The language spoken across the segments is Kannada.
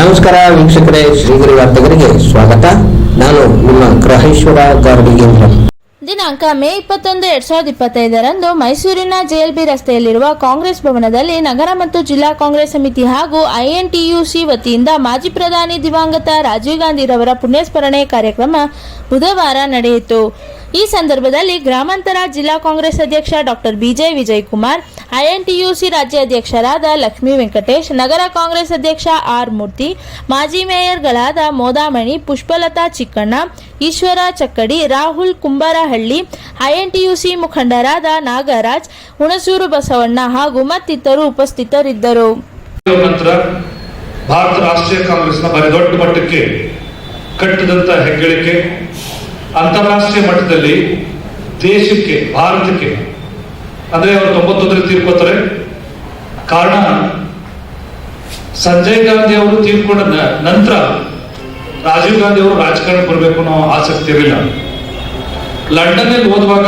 ನಮಸ್ಕಾರ ವೀಕ್ಷಕರೇ, ಶ್ರೀಗಿರಿ ವಾರ್ತೆಗರಿಗೆ ಸ್ವಾಗತ. ನಾನು ನಿಮ್ಮ ಗ್ರಹೇಶ್ವರ ಗಾರ್ಡಿಗೇಂದ್ರ. ದಿನಾಂಕ ಮೇ ಇಪ್ಪತ್ತೊಂದು, ಎರಡ್ ಸಾವಿರದ ಇಪ್ಪತ್ತೈದರಂದು ಮೈಸೂರಿನ ಜೆಎಲ್ಬಿ ರಸ್ತೆಯಲ್ಲಿರುವ ಕಾಂಗ್ರೆಸ್ ಭವನದಲ್ಲಿ ನಗರ ಮತ್ತು ಜಿಲ್ಲಾ ಕಾಂಗ್ರೆಸ್ ಸಮಿತಿ ಹಾಗೂ ಐಎನ್ಟಿಯುಸಿ ವತಿಯಿಂದ ಮಾಜಿ ಪ್ರಧಾನಿ ದಿವಂಗತ ರಾಜೀವ್ ಗಾಂಧಿರವರ ಪುಣ್ಯಸ್ಮರಣೆ ಕಾರ್ಯಕ್ರಮ ಬುಧವಾರ ನಡೆಯಿತು. ಈ ಸಂದರ್ಭದಲ್ಲಿ ಗ್ರಾಮಾಂತರ ಜಿಲ್ಲಾ ಕಾಂಗ್ರೆಸ್ ಅಧ್ಯಕ್ಷ doctor B J Vijay Kumar INTUC ರಾಜ್ಯಾಧ್ಯಕ್ಷರಾದ Lakshmi Venkatesh, ನಗರ ಕಾಂಗ್ರೆಸ್ ಅಧ್ಯಕ್ಷ ಆರ್ ಮೂರ್ತಿ, ಮಾಜಿ ಮೇಯರ್ಗಳಾದ ಮೋದಾಮಣಿ, ಪುಷ್ಪಲತಾ ಚಿಕ್ಕಣ್ಣ, ಈಶ್ವರ ಚಕ್ಕಡಿ, ರಾಹುಲ್ ಕುಂಬಾರಹಳ್ಳಿ ಐಎನ್ಟಿಯುಸಿ ಮುಖಂಡರಾದ ನಾಗರಾಜ್, ಹುಣಸೂರು ಬಸವಣ್ಣ ಹಾಗೂ ಮತ್ತಿತರರು ಉಪಸ್ಥಿತರಿದ್ದರು. ಭಾರತ ರಾಷ್ಟ್ರೀಯ ಕಾಂಗ್ರೆಸ್ನ ದೊಡ್ಡ ಮಟ್ಟಕ್ಕೆ ಕಟ್ಟಿದಂತ ಹೆಗ್ಗಳಿಕೆ. ಅಂತಾರಾಷ್ಟ್ರೀಯ ಮಟ್ಟದಲ್ಲಿ ದೇಶಕ್ಕೆ, ಭಾರತಕ್ಕೆ, ಅಂದ್ರೆ ಅವರು ತೊಂಬತ್ತೊಂದರಲ್ಲಿ ತೀರ್ಕೋತಾರೆ ಕಾರಣ, ಸಂಜಯ್ ಗಾಂಧಿ ಅವರು ತೀರ್ಕೊಂಡ ನಂತರ ರಾಜೀವ್ ಗಾಂಧಿ ಅವರು ರಾಜಕಾರಣ ಬರಬೇಕು ಅನ್ನೋ ಆಸಕ್ತಿ ಇರಲಿಲ್ಲ. ಲಂಡನ್ನಲ್ಲಿ ಓದುವಾಗ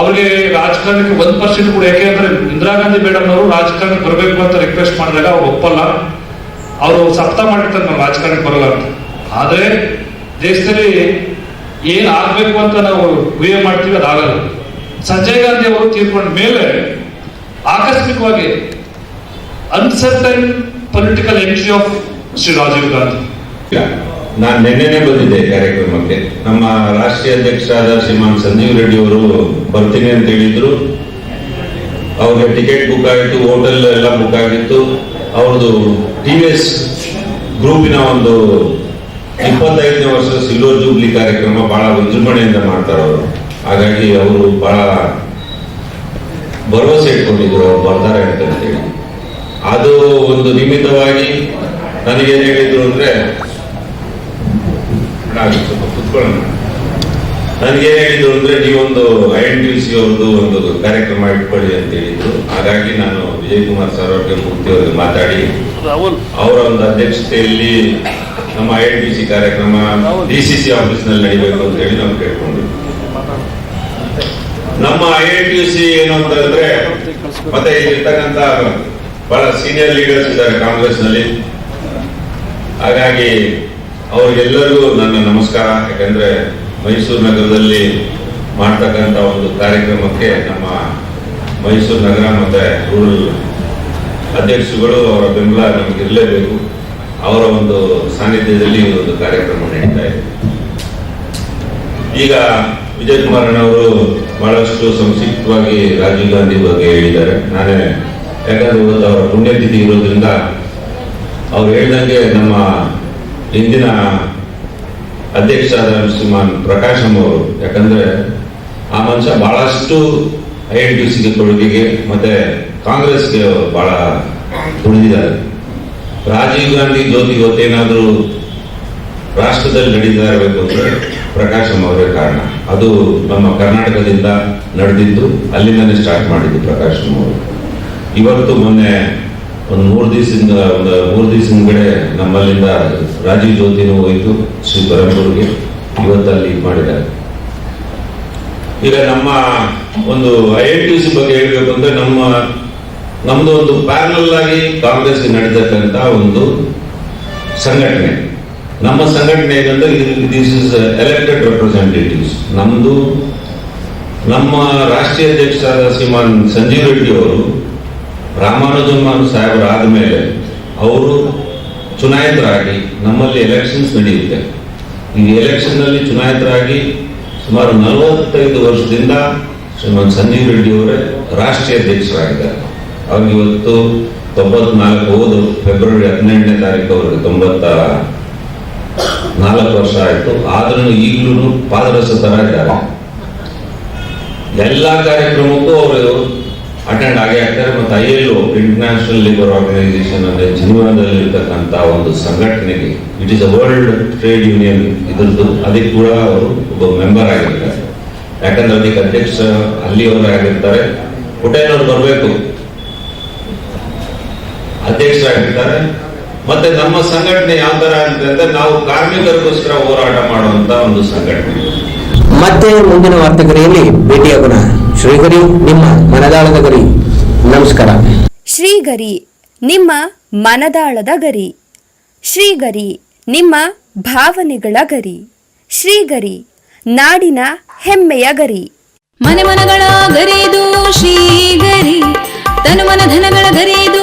ಅವರಿಗೆ ರಾಜಕಾರಣಕ್ಕೆ ಒಂದ್ ಪರ್ಸೆಂಟ್ ಕೂಡ, ಯಾಕೆ ಅಂದ್ರೆ ಇಂದಿರಾ ಗಾಂಧಿ ಮೇಡಮ್ ಅವರು ರಾಜಕಾರಣಕ್ಕೆ ಬರಬೇಕು ಅಂತ ರಿಕ್ವೆಸ್ಟ್ ಮಾಡಿದಾಗ ಅವ್ರು ಒಪ್ಪಲ್ಲ. ಅವರು ಸಪ್ತ ಮಾಡಿರ್ತಾರೆ ನಾವು ರಾಜಕಾರಣಕ್ಕೆ ಬರಲ್ಲ ಅಂತ. ಆದ್ರೆ ದೇಶದಲ್ಲಿ ಏನ್ ಆಗಬೇಕು ಅಂತ ನಾವು ಊಹೆ ಮಾಡ್ತೀವಿ, ಅದಾಗಲ್ಲ. ಸಂಜಯ್ ಗಾಂಧಿ ಅವರು ತೀರ್ಕೊಂಡ ಮೇಲೆ ಆಕಸ್ಮಿಕವಾಗಿ uncertain political entry of Shri Rajiv Gandhi ನಾನು ನಿನ್ನೆನೆ ಬಂದಿದ್ದೆ ಕಾರ್ಯಕ್ರಮಕ್ಕೆ. ನಮ್ಮ ರಾಷ್ಟ್ರೀಯ ಅಧ್ಯಕ್ಷರಾದ ಶ್ರೀಮಾನ್ ಸಂಜೀವ್ ರೆಡ್ಡಿ ಅವರು ಬರ್ತೀನಿ ಅಂತ ಹೇಳಿದ್ರು. ಅವ್ರಿಗೆ ಟಿಕೆಟ್ ಬುಕ್ ಆಗಿತ್ತು ಹೋಟೆಲ್ ಎಲ್ಲ ಬುಕ್ ಆಗಿತ್ತು. ಅವ್ರದ್ದು ಟಿ ವಿ ಎಸ್ ಗ್ರೂಪಿನ ಒಂದು ಇಪ್ಪತ್ತೈದನೇ ವರ್ಷ ಸಿಲ್ವರ್ ಜೂಬ್ಲಿ ಕಾರ್ಯಕ್ರಮ ಬಹಳ ವಿಜೃಂಭಣೆಯಿಂದ ಮಾಡ್ತಾರೆ ಅವರು. ಹಾಗಾಗಿ ಅವರು ಬಹಳ ಭರವಸೆ ಇಟ್ಕೊಂಡಿದ್ರು ಅವ್ರು ಬರ್ತಾರೆ ಅಂತ ಹೇಳಿ ಅದು ಒಂದು ನಿಮಿತ್ತವಾಗಿ ನನಗೇನು ಹೇಳಿದ್ರು ಅಂದ್ರೆ ಕುತ್ಕೊಳ್ಳೋಣ. ನನಗೇನು ಹೇಳಿದ್ರು ಅಂದ್ರೆ ನೀವೊಂದು ಐ ಎನ್ ಟಿ ಸಿ ಅವ್ರದ್ದು ಒಂದು ಕಾರ್ಯಕ್ರಮ ಇಟ್ಕೊಳ್ಳಿ ಅಂತ ಹೇಳಿದ್ರು. ಹಾಗಾಗಿ ನಾನು ವಿಜಯ್ ಕುಮಾರ್ ಸರ್ ಅವ್ರಿಗೆ ಮೂರ್ತಿ ಅವ್ರಿಗೆ ಮಾತಾಡಿ ಅವರ ಒಂದು ಅಧ್ಯಕ್ಷತೆಯಲ್ಲಿ ನಮ್ಮ ಐ ಐ ಟಿ ಸಿ ಕಾರ್ಯಕ್ರಮ ಡಿ ಸಿ ಸಿ ಆಫೀಸ್ನಲ್ಲಿ ನಡಿಬೇಕು ಅಂತ ಹೇಳಿ ನಾವು ಕೇಳ್ಕೊಂಡ್ವಿ. ನಮ್ಮ ಐ ಐ ಟಿ ಸಿ ಏನು ಅಂತಂದ್ರೆ ಮತ್ತೆ ಇಲ್ಲಿರ್ತಕ್ಕಂಥ ಬಹಳ ಸೀನಿಯರ್ ಲೀಡರ್ಸ್ ಇದ್ದಾರೆ ಕಾಂಗ್ರೆಸ್ನಲ್ಲಿ ಹಾಗಾಗಿ ಅವ್ರಿಗೆಲ್ಲರಿಗೂ ನನ್ನ ನಮಸ್ಕಾರ. ಯಾಕಂದ್ರೆ ಮೈಸೂರು ನಗರದಲ್ಲಿ ಮಾಡ್ತಕ್ಕಂಥ ಒಂದು ಕಾರ್ಯಕ್ರಮಕ್ಕೆ ನಮ್ಮ ಮೈಸೂರು ನಗರ ಮತ್ತೆ ರೂರಲ್ ಅಧ್ಯಕ್ಷರುಗಳು ಅವರ ಬೆಂಬಲ ನಮಗೆ ಇರಲೇಬೇಕು. ಅವರ ಒಂದು ಸಾನ್ನಿಧ್ಯದಲ್ಲಿ ಒಂದು ಕಾರ್ಯಕ್ರಮ ನಡೀತಾ ಇದೆ. ಈಗ ವಿಜಯ್ ಕುಮಾರ್ ಅವರು ಬಹಳಷ್ಟು ಸಂಕ್ಷಿಪ್ತವಾಗಿ ರಾಜೀವ್ ಗಾಂಧಿ ಬಗ್ಗೆ ಹೇಳಿದ್ದಾರೆ. ನಾನೇ ಯಾಕಂದ್ರೆ ಇವತ್ತು ಅವರ ಪುಣ್ಯತಿಥಿ ಇರೋದ್ರಿಂದ ಅವ್ರು ಹೇಳ್ದಂಗೆ ನಮ್ಮ ಹಿಂದಿನ ಅಧ್ಯಕ್ಷ ಶ್ರೀಮಾನ್ ಪ್ರಕಾಶ್ ಅವರು, ಯಾಕಂದ್ರೆ ಆ ಮನುಷ್ಯ ಬಹಳಷ್ಟು ಐ ಎನ್ ಟಿ ಸಿಗೆ ಕೊಡುಗೆಗೆ ಮತ್ತೆ ಕಾಂಗ್ರೆಸ್ಗೆ ಬಹಳ ದುಡಿದಿದ್ದಾರೆ ರಾಜೀವ್ ಗಾಂಧಿ ಜ್ಯೋತಿ ಇವತ್ತೇನಾದ್ರೂ ರಾಷ್ಟ್ರದಲ್ಲಿ ನಡೀತಾ ಇರಬೇಕು ಅಂದ್ರೆ ಪ್ರಕಾಶಂ ಅವರೇ ಕಾರಣ. ಅದು ನಮ್ಮ ಕರ್ನಾಟಕದಿಂದ ನಡೆದಿದ್ದು, ಅಲ್ಲಿಂದನೇ ಸ್ಟಾರ್ಟ್ ಮಾಡಿದ್ದು ಪ್ರಕಾಶಂ ಅವರು. ಇವತ್ತು ಮೊನ್ನೆ ಒಂದು ಮೂರು ದಿವಸದಿಂದ, ಒಂದು ಮೂರು ದಿವಸ ಹಿಂದ್ಗಡೆ ನಮ್ಮಲ್ಲಿಂದ ರಾಜೀವ್ ಜ್ಯೋತಿನೂ ಹೋಯಿತು ಶ್ರೀ ಪರಂಪೂರ್ಗೆ. ಇವತ್ತು ಅಲ್ಲಿ ಮಾಡಿದ್ದಾರೆ. ಈಗ ನಮ್ಮ ಒಂದು ಐ ಐ ಟಿ ಸಿ ಬಗ್ಗೆ ಹೇಳಬೇಕು ಅಂದ್ರೆ ನಮ್ಮ ನಮ್ದು ಒಂದು ಪ್ಯಾರಲಲ್ ಆಗಿ ಕಾಂಗ್ರೆಸ್ ನಡೆದಕ್ಕಂತ ಒಂದು ಸಂಘಟನೆ. ನಮ್ಮ ಸಂಘಟನೆ ಏನಂದ್ರೆ ದಿಸ್ ಇಸ್ ಎಲೆಕ್ಟೆಡ್ ರೆಪ್ರೆಸೆಂಟೇಟಿವ್ಸ್ ನಮ್ದು ನಮ್ಮ ರಾಷ್ಟ್ರೀಯ ಅಧ್ಯಕ್ಷರಾದ ಶ್ರೀಮಾನ್ ಸಂಜೀವ್ ರೆಡ್ಡಿ ಅವರು, ರಾಮಾನುಜನ್ ಸಾಹೇಬರು ಆದಮೇಲೆ ಅವರು ಚುನಾಯಿತರಾಗಿ ನಮ್ಮಲ್ಲಿ ಎಲೆಕ್ಷನ್ಸ್ ನಡೆಯುತ್ತೆ. ಈ ಎಲೆಕ್ಷನ್ನಲ್ಲಿ ಚುನಾಯಿತರಾಗಿ ಸುಮಾರು ನಲವತ್ತೈದು ವರ್ಷದಿಂದ ಶ್ರೀಮಾನ್ ಸಂಜೀವ್ ರೆಡ್ಡಿ ಅವರೇ ರಾಷ್ಟ್ರೀಯ ಅಧ್ಯಕ್ಷರಾಗಿದ್ದಾರೆ. ಅವ್ರಿಗೆ ಇವತ್ತು ತೊಂಬತ್ನಾಲ್ಕು ಹೋದು, ಫೆಬ್ರವರಿ ಹದಿನೆಂಟನೇ ತಾರೀಕು ಅವ್ರಿಗೆ ತೊಂಬತ್ತ ನಾಲ್ಕು ವರ್ಷ ಆಯ್ತು. ಆದ್ರೂ ಈಗಲೂ ಪಾದರಸ ತರ ಇದ್ದಾರೆ. ಎಲ್ಲಾ ಕಾರ್ಯಕ್ರಮಕ್ಕೂ ಅವರು ಅಟೆಂಡ್ ಆಗೇ ಆಗ್ತಾರೆ. ಮತ್ತೆ I L international labour organisation ಅಂದ್ರೆ ಜಿನಿವಾದಲ್ಲಿ ಇರ್ತಕ್ಕಂಥ ಒಂದು ಸಂಘಟನೆಗೆ it is a world trade union ಇದ್ರದ್ದು ಅದಕ್ಕೆ ಕೂಡ ಅವರು ಒಬ್ಬ ಮೆಂಬರ್ ಆಗಿರ್ತಾರೆ. ಯಾಕಂದ್ರೆ ಅದಕ್ಕೆ ಅಧ್ಯಕ್ಷ ಅವರೇ ಆಗಿರ್ತಾರೆ. ಅವರು ಬರಬೇಕು. ಅಧ್ಯಕ್ಷರಾಗಿರ್ತಾರೆ ಮತ್ತೆ ನಮ್ಮ ಸಂಘಟನೆ ಯಾವ ತರ ಅಂತಂದ್ರೆ ನಾವು ಕಾರ್ಮಿಕರಿಗೋಸ್ಕರ ಹೋರಾಟ ಮಾಡುವಂತ ಒಂದು ಸಂಘಟನೆ. ಮತ್ತೆ ಮುಂದಿನ ವಾರ್ತೆಗರಿಯಲ್ಲಿ ಭೇಟಿಯಾಗೋಣ. ಶ್ರೀಗರಿ ನಿಮ್ಮ ಮನದಾಳದ ಗರಿ. ನಮಸ್ಕಾರ. ಶ್ರೀಗರಿ ನಿಮ್ಮ ಮನದಾಳದ ಗರಿ. ಶ್ರೀಗರಿ ನಿಮ್ಮ ಭಾವನೆಗಳ ಗರಿ. ಶ್ರೀಗರಿ ನಾಡಿನ ಹೆಮ್ಮೆಯ ಗರಿ. ಮನೆ ಮನಗಳ ಗರಿದು ಶ್ರೀಗರಿ ತನು ಮನ ಧನಗಳ ಗರಿದು